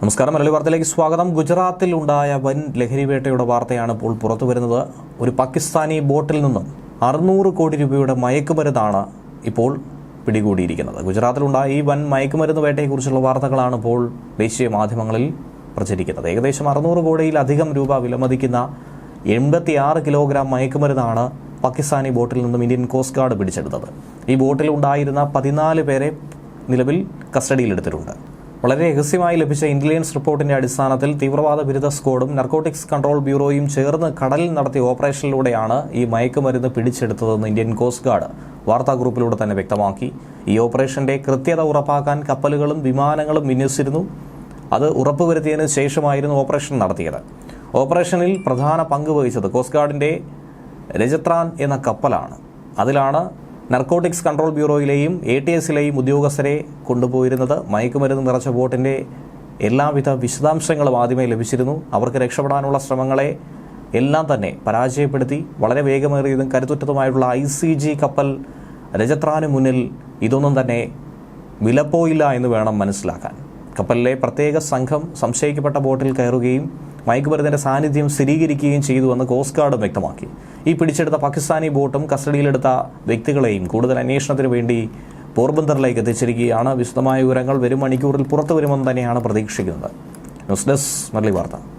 നമസ്കാരം. മലയാളി വാർത്തയിലേക്ക് സ്വാഗതം. ഗുജറാത്തിൽ ഉണ്ടായ വൻ ലഹരിവേട്ടയുടെ വാർത്തയാണ് ഇപ്പോൾ പുറത്തു വരുന്നത് ഒരു പാകിസ്ഥാനി ബോട്ടിൽ നിന്നും അറുന്നൂറ് കോടി രൂപയുടെ മയക്കുമരുന്നാണ് ഇപ്പോൾ പിടികൂടിയിരിക്കുന്നത്. ഗുജറാത്തിലുണ്ടായ ഈ വൻ മയക്കുമരുന്ന് വേട്ടയെക്കുറിച്ചുള്ള വാർത്തകളാണ് ഇപ്പോൾ ദേശീയ മാധ്യമങ്ങളിൽ പ്രചരിക്കുന്നത്. ഏകദേശം അറുന്നൂറ് കോടിയിലധികം രൂപ വിലമതിക്കുന്ന എൺപത്തിയാറ് കിലോഗ്രാം മയക്കുമരുന്നാണ് പാകിസ്ഥാനി ബോട്ടിൽ നിന്നും ഇന്ത്യൻ കോസ്റ്റ് ഗാർഡ് പിടിച്ചെടുത്തത്. ഈ ബോട്ടിൽ ഉണ്ടായിരുന്ന പതിനാല് പേരെ നിലവിൽ കസ്റ്റഡിയിലെടുത്തിട്ടുണ്ട്. വളരെ രഹസ്യമായി ലഭിച്ച ഇന്റലിജൻസ് റിപ്പോർട്ടിന്റെ അടിസ്ഥാനത്തിൽ തീവ്രവാദ വിരുദ്ധ സ്കോഡും നർക്കോട്ടിക്സ് കൺട്രോൾ ബ്യൂറോയും ചേർന്ന് കടലിൽ നടത്തിയ ഓപ്പറേഷനിലൂടെയാണ് ഈ മയക്കുമരുന്ന് പിടിച്ചെടുത്തതെന്ന് ഇന്ത്യൻ കോസ്റ്റ് ഗാർഡ് വാർത്താ ഗ്രൂപ്പിലൂടെ തന്നെ വ്യക്തമാക്കി. ഈ ഓപ്പറേഷന്റെ കൃത്യത ഉറപ്പാക്കാൻ കപ്പലുകളും വിമാനങ്ങളും വിന്യസിച്ചിരുന്നു. അത് ഉറപ്പുവരുത്തിയതിനു ശേഷമായിരുന്നു ഓപ്പറേഷൻ നടത്തിയത്. ഓപ്പറേഷനിൽ പ്രധാന പങ്ക് വഹിച്ചത് കോസ്റ്റ് ഗാർഡിന്റെ രജത്രാൻ എന്ന കപ്പലാണ്. അതിലാണ് നർക്കോട്ടിക്സ് കൺട്രോൾ ബ്യൂറോയിലെയും എ ടി എസിലെയും ഉദ്യോഗസ്ഥരെ കൊണ്ടുപോയിരുന്നത് മയക്കുമരുന്ന് നിറച്ച ബോട്ടിന്റെ എല്ലാവിധ വിശദാംശങ്ങളും ആദ്യമേ ലഭിച്ചിരുന്നു. അവർക്ക് രക്ഷപ്പെടാനുള്ള ശ്രമങ്ങളെ എല്ലാം തന്നെ പരാജയപ്പെടുത്തി. വളരെ വേഗമേറിയതും കരുത്തുറ്റതുമായിട്ടുള്ള ഐ സി ജി കപ്പൽ രജത്രാന് മുന്നിൽ ഇതൊന്നും തന്നെ വിലപ്പോയില്ല എന്ന് വേണം മനസ്സിലാക്കാൻ. കപ്പലിലെ പ്രത്യേക സംഘം സംശയിക്കപ്പെട്ട ബോട്ടിൽ കയറുകയും മയക്കുമരുന്നിന്റെ സാന്നിധ്യം സ്ഥിരീകരിക്കുകയും ചെയ്തുവെന്ന് കോസ്റ്റ് ഗാർഡും വ്യക്തമാക്കി. ഈ പിടിച്ചെടുത്ത പാകിസ്ഥാനി ബോട്ടും കസ്റ്റഡിയിലെടുത്ത വ്യക്തികളെയും കൂടുതൽ അന്വേഷണത്തിന് വേണ്ടി പോർബന്ദറിലേക്ക് എത്തിച്ചിരിക്കുകയാണ്. വിശദമായ വിവരങ്ങൾ വരും മണിക്കൂറിൽ പുറത്തു വരുമെന്ന് തന്നെയാണ് പ്രതീക്ഷിക്കുന്നത്. ന്യൂസ് ഡെസ്ക് മരളി വാർത്ത.